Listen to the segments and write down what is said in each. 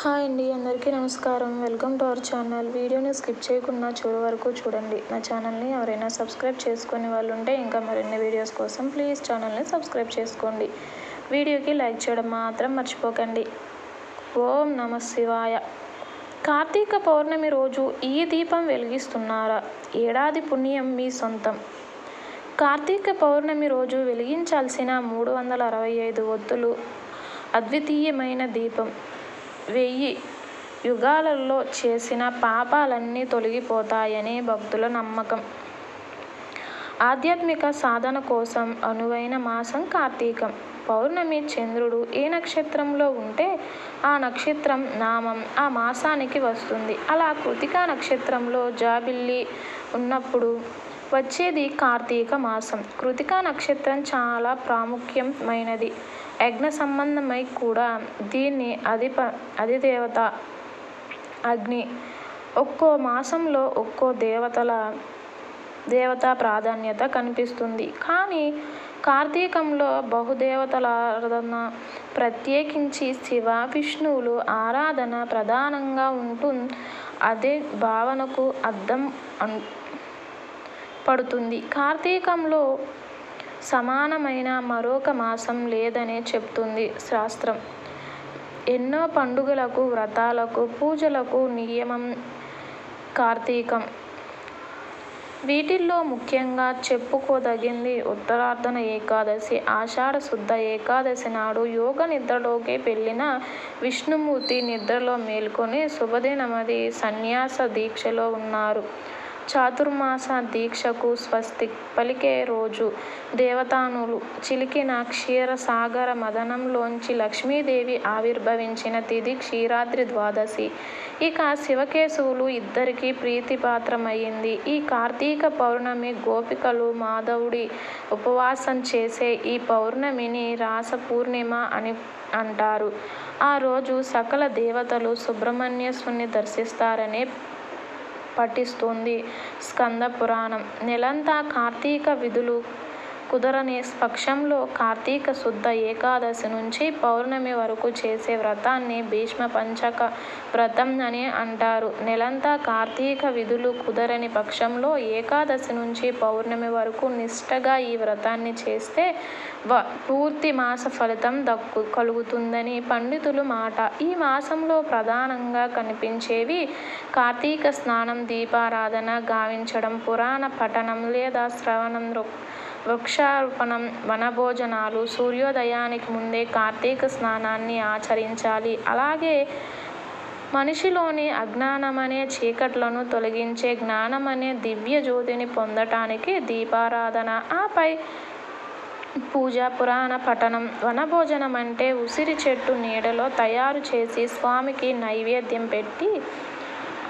Hi అండి అందరికీ నమస్కారం. Welcome to our channel. వీడియోని స్కిప్ చేయకుండా చివరి వరకు చూడండి. నా ఛానల్ని ఎవరైనా సబ్స్క్రైబ్ చేసుకునే వాళ్ళు ఉంటే ఇంకా మరిన్ని వీడియోస్ కోసం ప్లీజ్ ఛానల్ని సబ్స్క్రైబ్ చేసుకోండి. వీడియోకి లైక్ చేయడం మాత్రం మర్చిపోకండి. ఓం నమ శివాయ. కార్తీక పౌర్ణమి రోజు ఈ దీపం వెలిగిస్తున్నారా? ఏడాది పుణ్యం మీ సొంతం. కార్తీక పౌర్ణమి రోజు వెలిగించాల్సిన మూడు వందల అరవై ఐదు ఒత్తులు అద్వితీయమైన దీపం. వెయ్యి యుగాలలో చేసిన పాపాలన్నీ తొలగిపోతాయని భక్తుల నమ్మకం. ఆధ్యాత్మిక సాధన కోసం అనువైన మాసం కార్తీకం. పౌర్ణమి చంద్రుడు ఏ నక్షత్రంలో ఉంటే ఆ నక్షత్రం నామం ఆ మాసానికి వస్తుంది. అలా కృతికా నక్షత్రంలో జాబిల్లి ఉన్నప్పుడు వచ్చేది కార్తీక మాసం. కృతికా నక్షత్రం చాలా ప్రాముఖ్యమైనది. యజ్ఞ సంబంధమై కూడా దీన్ని అధిప అధిదేవత అగ్ని ఒక్కో మాసంలో ఒక్కో దేవతల దేవతా ప్రాధాన్యత కనిపిస్తుంది. కానీ కార్తీకంలో బహుదేవతల ఆరాధన ప్రత్యేకించి శివ విష్ణువులు ఆరాధన ప్రధానంగా ఉంటుంది అదే భావనకు అర్థం అన్ పడుతుంది కార్తీకంలో సమానమైన మరొక మాసం లేదనే చెప్తుంది శాస్త్రం. ఎన్నో పండుగలకు వ్రతాలకు పూజలకు నియమం కార్తీకం. వీటిల్లో ముఖ్యంగా చెప్పుకోదగింది ఉత్తరార్ధన ఏకాదశి. ఆషాఢ శుద్ధ ఏకాదశి నాడు యోగ నిద్రలోకి వెళ్ళిన విష్ణుమూర్తి నిద్రలో మేల్కొని శుభదినమది సన్యాస దీక్షలో ఉన్నారు. చాతుర్మాస దీక్షకు స్వస్తి పలికే రోజు. దేవతానులు చిలికిన క్షీరసాగర మదనంలోంచి లక్ష్మీదేవి ఆవిర్భవించిన తిథి క్షీరాద్రి ద్వాదశి. ఇక శివకేశవులు ఇద్దరికీ ప్రీతిపాత్రమయ్యింది. ఈ కార్తీక పౌర్ణమి గోపికలు మాధవుడి ఉపవాసం చేసే ఈ పౌర్ణమిని రాస పూర్ణిమ అని అంటారు. ఆ రోజు సకల దేవతలు సుబ్రహ్మణ్యేశ్వరుని దర్శిస్తారనే పఠిస్తుంది. స్కంద పురాణం. నెలంతా కార్తీక విధులు కుదరని పక్షంలో కార్తీక శుద్ధ ఏకాదశి నుంచి పౌర్ణమి వరకు చేసే వ్రతాన్ని భీష్మ పంచక వ్రతం అని అంటారు. నెలంతా కార్తీక విధులు కుదరని పక్షంలో ఏకాదశి నుంచి పౌర్ణమి వరకు నిష్టగా ఈ వ్రతాన్ని చేస్తే వ పూర్తి మాస ఫలితం దక్కు కలుగుతుందని పండితులు మాట. ఈ మాసంలో ప్రధానంగా కనిపించేవి కార్తీక స్నానం దీపారాధన గావించడం పురాణ పఠనం లేదా శ్రవణం వృక్షారోపణం వనభోజనాలు సూర్యోదయానికి ముందే కార్తీక స్నానాన్ని ఆచరించాలి. అలాగే మనిషిలోని అజ్ఞానమనే చీకట్లను తొలగించే జ్ఞానమనే దివ్య జ్యోతిని పొందటానికి దీపారాధన. ఆపై పూజ పురాణ పఠనం. వనభోజనం అంటే ఉసిరి చెట్టు నీడలో తయారు చేసి స్వామికి నైవేద్యం పెట్టి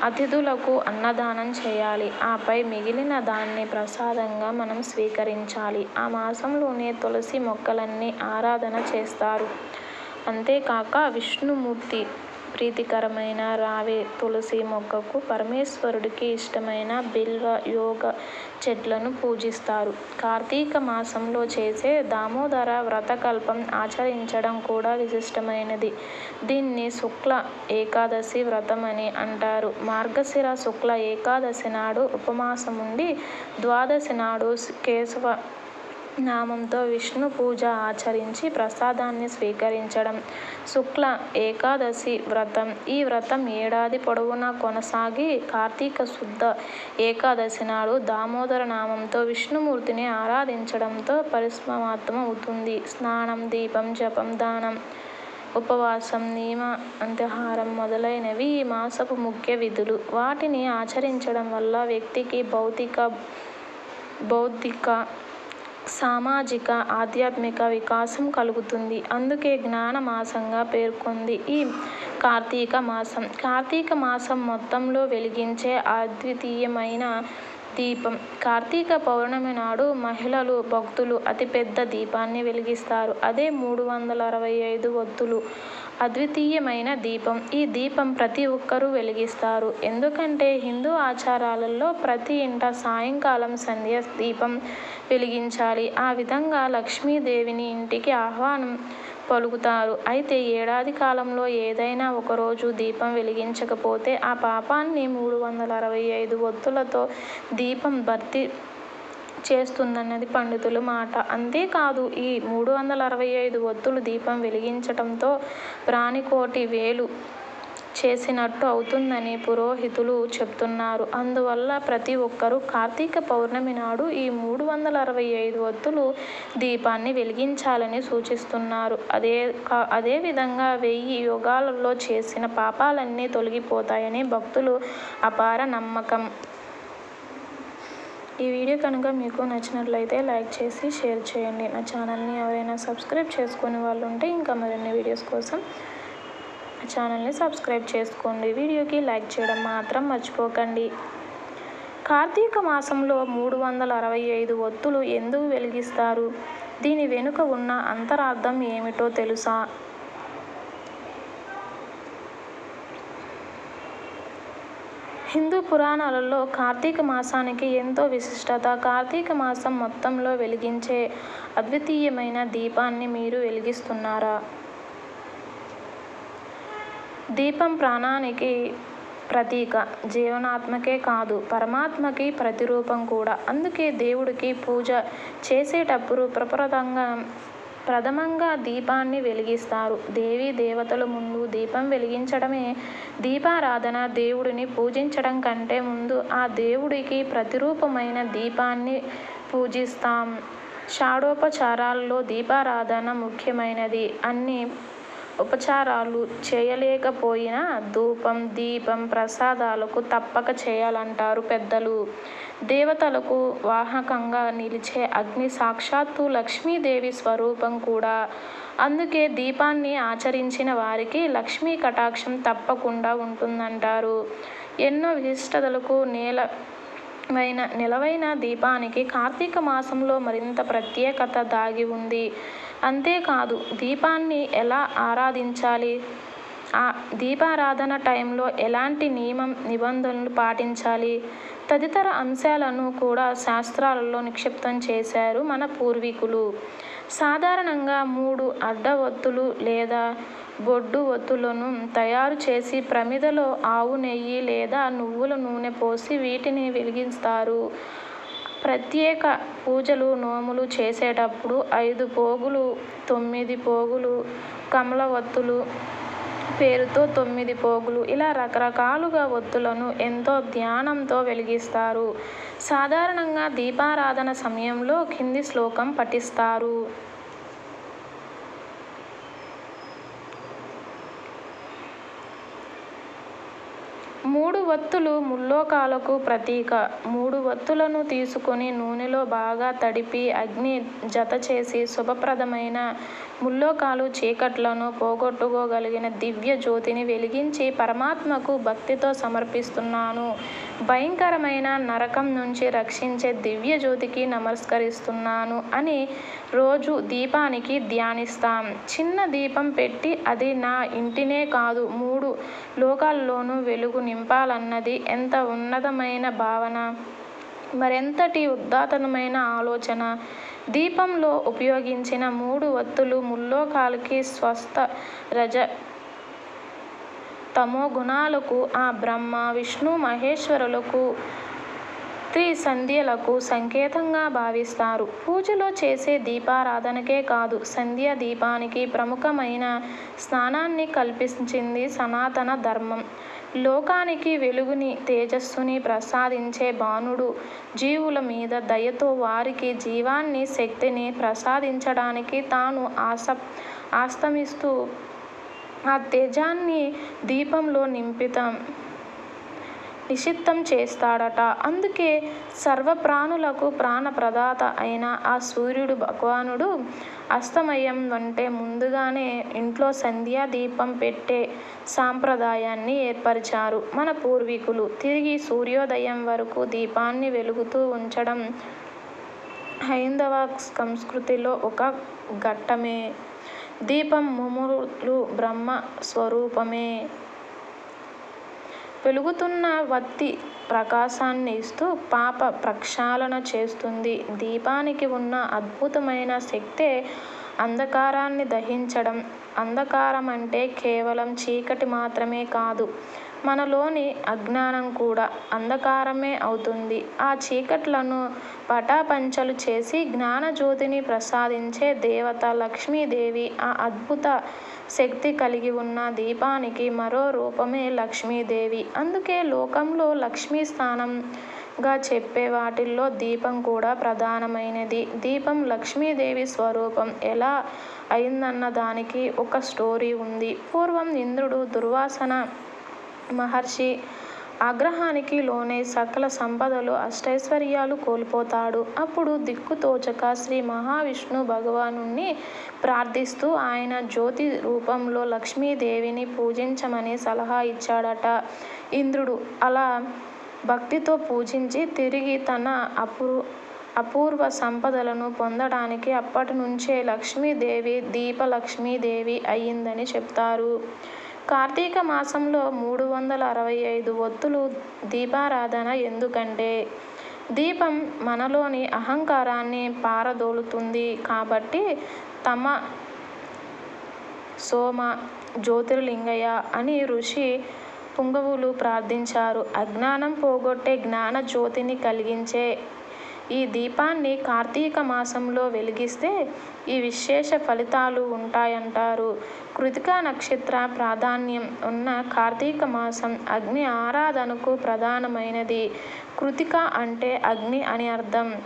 అతిథులకు అన్నదానం చేయాలి. ఆపై మిగిలిన దాన్ని ప్రసాదంగా మనం స్వీకరించాలి. ఆ మాసంలోనే తులసి మొక్కలన్నీ ఆరాధన చేస్తారు. అంతేకాక విష్ణుమూర్తి ప్రీతికరమైన రావే తులసి మొక్కకు పరమేశ్వరుడికి ఇష్టమైన బిల్వ యోగ చెట్లను పూజిస్తారు. కార్తీక మాసంలో చేసే దామోదర వ్రతకల్పం ఆచరించడం కూడా విశిష్టమైనది. దీన్ని శుక్ల ఏకాదశి వ్రతం అని అంటారు. మార్గశిర శుక్ల ఏకాదశి నాడు ఉపమాసం ఉండి ద్వాదశి నాడు కేశవ నామంతో విష్ణు పూజ ఆచరించి ప్రసాదాన్ని స్వీకరించడం. శుక్ల ఏకాదశి వ్రతం. ఈ వ్రతం ఏడాది పొడవునా కొనసాగి కార్తీక శుద్ధ ఏకాదశి నాడు దామోదర నామంతో విష్ణుమూర్తిని ఆరాధించడంతో పరిసమాప్తం అవుతుంది. స్నానం దీపం జపం దానం ఉపవాసం నియమ అంత్యహారం మొదలైనవి ఈ మాసపు ముఖ్య విధులు. వాటిని ఆచరించడం వల్ల వ్యక్తికి భౌతిక బౌద్ధిక సామాజిక ఆధ్యాత్మిక వికాసం కలుగుతుంది. అందుకే జ్ఞాన మాసంగా పేర్కొంది ఈ కార్తీక మాసం. కార్తీక మాసం మొత్తంలో వెలిగించే అద్వితీయమైన దీపం. కార్తీక పౌర్ణమి నాడు మహిళలు భక్తులు అతిపెద్ద దీపాన్ని వెలిగిస్తారు. అదే మూడు వందల అరవై ఐదు ఒత్తులు. అద్వితీయమైన దీపం. ఈ దీపం ప్రతి ఒక్కరూ వెలిగిస్తారు. ఎందుకంటే హిందూ ఆచారాలలో ప్రతి ఇంట సాయంకాలం సంధ్య దీపం వెలిగించాలి. ఆ విధంగా లక్ష్మీదేవిని ఇంటికి ఆహ్వానం పలుకుతారు. అయితే ఏడాది కాలంలో ఏదైనా ఒకరోజు దీపం వెలిగించకపోతే ఆ పాపాన్ని మూడు వందల అరవై ఐదు ఒత్తులతో దీపం భర్తీ చేస్తుందన్నది పండితుల మాట. అంతేకాదు ఈ మూడు వందల అరవై ఐదు ఒత్తులు దీపం వెలిగించటంతో ప్రాణికోటి వేలు చేసినట్టు అవుతుందని పురోహితులు చెప్తున్నారు. అందువల్ల ప్రతి ఒక్కరూ కార్తీక పౌర్ణమి నాడు ఈ మూడు వందల అరవై ఐదు ఒత్తులు దీపాన్ని వెలిగించాలని సూచిస్తున్నారు. అదే కా అదేవిధంగా వెయ్యి యుగాలలో చేసిన పాపాలన్నీ తొలగిపోతాయని భక్తులు అపార నమ్మకం. ఈ వీడియో కనుక మీకు నచ్చినట్లయితే లైక్ చేసి షేర్ చేయండి. నా ఛానల్ని ఎవరైనా సబ్స్క్రైబ్ చేసుకునే వాళ్ళు ఉంటే ఇంకా మరిన్ని వీడియోస్ కోసం నా ఛానల్ని సబ్స్క్రైబ్ చేసుకోండి. వీడియోకి లైక్ చేయడం మాత్రం మర్చిపోకండి. కార్తీక మాసంలో మూడు వందల అరవై ఐదు ఒత్తులు ఎందుకు వెలిగిస్తారు? దీని వెనుక ఉన్న అంతరార్థం ఏమిటో తెలుసా? హిందూ పురాణాలలో కార్తీక మాసానికి ఎంతో విశిష్టత. కార్తీక మాసం మొత్తంలో వెలిగించే అద్వితీయమైన దీపాన్ని మీరు వెలిగిస్తున్నారా? దీపం ప్రాణానికి ప్రతీక. జీవనాత్మకే కాదు పరమాత్మకి ప్రతిరూపం కూడా. అందుకే దేవుడికి పూజ చేసేటప్పుడు ప్రప్రదంగా ప్రథమంగా దీపాన్ని వెలిగిస్తారు. దేవి దేవతల ముందు దీపం వెలిగించడమే దీపారాధన. దేవుడిని పూజించడం కంటే ముందు ఆ దేవుడికి ప్రతిరూపమైన దీపాన్ని పూజిస్తాం. షాడోపచారాల్లో దీపారాధన ముఖ్యమైనది. అన్ని ఉపచారాలు చేయలేకపోయినా ధూపం దీపం ప్రసాదాలకు తప్పక చేయాలంటారు పెద్దలు. దేవతలకు వాహకంగా నిలిచే అగ్ని సాక్షాత్తు లక్ష్మీదేవి స్వరూపం కూడా. అందుకే దీపాన్ని ఆచరించిన వారికి లక్ష్మీ కటాక్షం తప్పకుండా ఉంటుందంటారు. ఎన్నో విశిష్టతలకు నేల నిలవైన దీపానికి కార్తీక మాసంలో మరింత ప్రత్యేకత దాగి ఉంది. అంతేకాదు దీపాన్ని ఎలా ఆరాధించాలి? ఆ దీపారాధన టైంలో ఎలాంటి నియమం నిబంధనలు పాటించాలి? తదితర అంశాలను కూడా శాస్త్రాలలో నిక్షిప్తం చేశారు మన పూర్వీకులు. సాధారణంగా మూడు అడ్డ ఒత్తులు లేదా బొడ్డు ఒత్తులను తయారు చేసి ప్రమిదలో ఆవు నెయ్యి లేదా నువ్వుల నూనె పోసి వీటిని వెలిగిస్తారు. ప్రత్యేక పూజలు నోములు చేసేటప్పుడు ఐదు పోగులు తొమ్మిది పోగులు కమల ఒత్తులు పేరుతో తొమ్మిది పోగులు. ఇలా రకరకాలుగా ఒత్తులను ఎంతో ధ్యానంతో వెలిగిస్తారు. సాధారణంగా దీపారాధన సమయంలో కింది శ్లోకం పఠిస్తారు. మూడు వత్తులు ముల్లోకాలకు ప్రతీక. మూడు వత్తులను తీసుకొని నూనెలో బాగా తడిపి అగ్ని జత చేసి శుభప్రదమైన ముల్లోకాలు చీకట్లను పోగొట్టుకోగలిగిన దివ్య జ్యోతిని వెలిగించి పరమాత్మకు భక్తితో సమర్పిస్తున్నాను. భయంకరమైన నరకం నుంచి రక్షించే దివ్య జ్యోతికి నమస్కరిస్తున్నాను అని రోజు దీపానికి ధ్యానిస్తాం. చిన్న దీపం పెట్టి అది నా ఇంటినే కాదు మూడు లోకాల్లోనూ వెలుగు నింపాలన్నది ఎంత ఉన్నతమైన భావన? మరెంతటి ఉదాత్తమైన ఆలోచన? దీపంలో ఉపయోగించిన మూడు వత్తులు ముల్లోకాలకి స్వస్థ రజ తమో గుణాలకు ఆ బ్రహ్మ విష్ణు మహేశ్వరులకు త్రిసంధ్యలకు సంకేతంగా భావిస్తారు. పూజలో చేసే దీపారాధనకే కాదు సంధ్య దీపానికి ప్రముఖమైన స్నానాన్ని కల్పించింది సనాతన ధర్మం. లోకానికి వెలుగుని తేజస్సుని ప్రసాదించే బాణుడు జీవుల మీద దయతో వారికి జీవాన్ని శక్తిని ప్రసాదించడానికి తాను ఆస ఆస్తమిస్తూ ఆ తేజాన్ని దీపంలో నింపితం. నిషిద్ధం చేస్తాడట. అందుకే సర్వప్రాణులకు ప్రాణప్రదాత అయిన ఆ సూర్యుడు భగవానుడు అస్తమయం అంటే ముందుగానే ఇంట్లో సంధ్యా దీపం పెట్టే సాంప్రదాయాన్ని ఏర్పరిచారు. మన పూర్వీకులు తిరిగి సూర్యోదయం వరకు దీపాన్ని వెలుగుతూ ఉంచడం హైందవ సంస్కృతిలో ఒక ఘట్టమే. దీపం ముమురులు బ్రహ్మ స్వరూపమే. వెలుగుతున్న వత్తి ప్రకాశాన్ని ఇస్తూ పాప ప్రక్షాళన చేస్తుంది. దీపానికి ఉన్న అద్భుతమైన శక్తే అంధకారాన్ని దహించడం. అంధకారం అంటే కేవలం చీకటి మాత్రమే కాదు మనలోని అజ్ఞానం కూడా అంధకారమే అవుతుంది. ఆ చీకట్లను పటాపంచలు చేసి జ్ఞానజ్యోతిని ప్రసాదించే దేవత లక్ష్మీదేవి ఆ అద్భుత శక్తి కలిగి ఉన్న దీపానికి మరో రూపమే లక్ష్మీదేవి. అందుకే లోకంలో లక్ష్మీ స్థానంగా చెప్పే వాటిల్లో దీపం కూడా ప్రధానమైనది. దీపం లక్ష్మీదేవి స్వరూపం ఎలా అయిందన్న దానికి ఒక స్టోరీ ఉంది. పూర్వం ఇంద్రుడు దుర్వాసన మహర్షి ఆగ్రహానికి లోనే సకల సంపదలు అష్టైశ్వర్యాలు కోల్పోతాడు. అప్పుడు దిక్కుతోచక శ్రీ మహావిష్ణు భగవానుణ్ణి ప్రార్థిస్తూ ఆయన జ్యోతి రూపంలో లక్ష్మీదేవిని పూజించమని సలహా ఇచ్చాడట. ఇంద్రుడు అలా భక్తితో పూజించి తిరిగి తన అపూ అపూర్వ సంపదలను పొందడానికి అప్పటి నుంచే లక్ష్మీదేవి దీపలక్ష్మీదేవి అయ్యిందని చెప్తారు. కార్తీక మాసంలో మూడు వందల అరవై ఐదు ఒత్తులు దీపారాధన ఎందుకంటే దీపం మనలోని అహంకారాన్ని పారదోలుతుంది కాబట్టి తమ సోమ జ్యోతిర్లింగయ్య అని ఋషి పుంగవులు ప్రార్థించారు. అజ్ఞానం పోగొట్టే జ్ఞాన జ్యోతిని కలిగించే ఈ దీపాన్ని కార్తీక మాసంలో వెలిగిస్తే ఈ విశేష ఫలితాలు ఉంటాయంటారు. కృతికా నక్షత్ర ప్రాధాన్యం ఉన్న కార్తీక మాసం అగ్ని ఆరాధనకు ప్రధానమైనది. కృతిక అంటే అగ్ని అని అర్థం.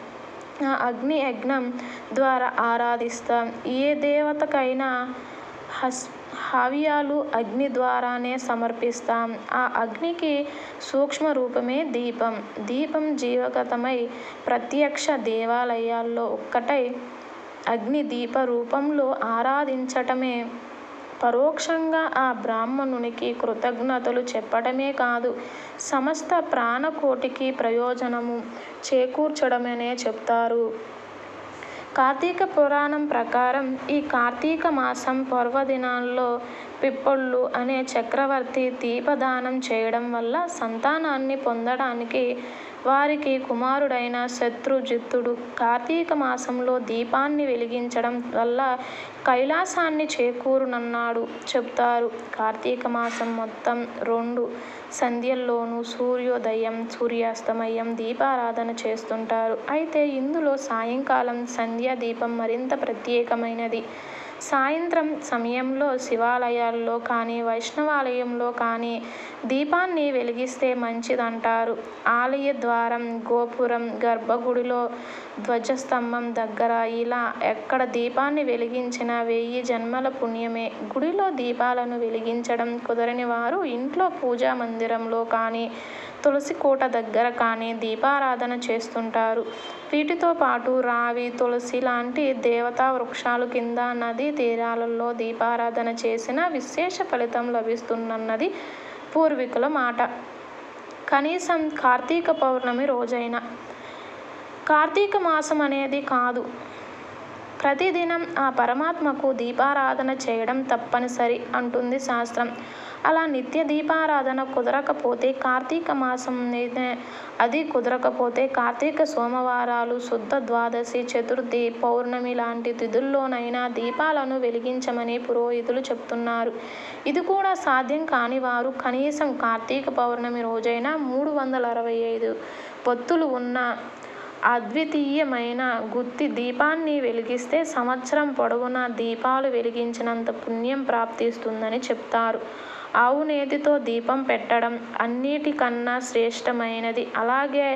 ఆ అగ్ని యజ్ఞం ద్వారా ఆరాధిస్తాం. ఏ దేవతకైనా హస్ హవ్యాలు అగ్ని ద్వారానే సమర్పిస్తాం. ఆ అగ్నికి సూక్ష్మ రూపమే దీపం. దీపం జీవగతమై ప్రత్యక్ష దేవాలయాల్లో ఒక్కటై అగ్ని దీప రూపంలో ఆరాధించటమే. పరోక్షంగా ఆ బ్రాహ్మణునికి కృతజ్ఞతలు చెప్పటమే కాదు సమస్త ప్రాణకోటికి ప్రయోజనము చేకూర్చడమనే చెప్తారు. కార్తీక పురాణం ప్రకారం ఈ కార్తీక మాసం పర్వదినాల్లో పిప్పొళ్ళు అనే చక్రవర్తి దీపదానం చేయడం వల్ల సంతానాన్ని పొందడానికి వారికి కుమారుడైన శత్రుజిత్తుడు కార్తీక మాసంలో దీపాన్ని వెలిగించడం వల్ల కైలాసాన్ని చేకూరునన్నాడు చెప్తారు. కార్తీక మాసం మొత్తం రెండు సంధ్యల్లోనూ సూర్యోదయం సూర్యాస్తమయం దీపారాధన చేస్తుంటారు. అయితే ఇందులో సాయంకాలం సంధ్యా దీపం మరింత ప్రత్యేకమైనది. సాయంత్రం సమయంలో శివాలయాల్లో కానీ వైష్ణవాలయంలో కానీ దీపాన్ని వెలిగిస్తే మంచిదంటారు. ఆలయ ద్వారం గోపురం గర్భగుడిలో ధ్వజస్తంభం దగ్గర ఇలా ఎక్కడ దీపాన్ని వెలిగించిన వెయ్యి జన్మల పుణ్యమే. గుడిలో దీపాలను వెలిగించడం కుదరని వారు ఇంట్లో పూజా మందిరంలో కానీ తులసి కోట దగ్గర కానీ దీపారాధన చేస్తుంటారు. వీటితో పాటు రావి తులసి లాంటి దేవతా వృక్షాలు కింద నదీ తీరాలలో దీపారాధన చేసిన విశేష ఫలితం లభిస్తుందన్నది పూర్వీకుల మాట. కనీసం కార్తీక పౌర్ణమి రోజైన. కార్తీక మాసం అనేది కాదు. ప్రతిదినం ఆ పరమాత్మకు దీపారాధన చేయడం తప్పనిసరి అంటుంది శాస్త్రం. అలా నిత్య దీపారాధన కుదరకపోతే కార్తీక మాసం అయితే అది కుదరకపోతే కార్తీక సోమవారాలు శుద్ధ ద్వాదశి చతుర్థి పౌర్ణమి లాంటి తిథుల్లోనైనా దీపాలను వెలిగించమని పురోహితులు చెప్తున్నారు. ఇది కూడా సాధ్యం కాని వారు కనీసం కార్తీక పౌర్ణమి రోజైనా మూడు వందల అరవై ఐదు పొత్తులు ఉన్న అద్వితీయమైన గుత్తి దీపాన్ని వెలిగిస్తే సంవత్సరం పొడవునా దీపాలు వెలిగించినంత పుణ్యం ప్రాప్తిస్తుందని చెప్తారు. ఆవు నేతితో దీపం పెట్టడం అన్నిటికన్నా శ్రేష్టమైనది. అలాగే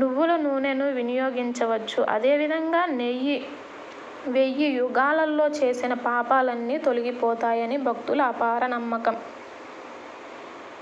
నువ్వుల నూనెను వినియోగించవచ్చు. అదేవిధంగా నెయ్యి వెయ్యి యుగాలలో చేసిన పాపాలన్నీ తొలగిపోతాయని భక్తుల అపార నమ్మకం.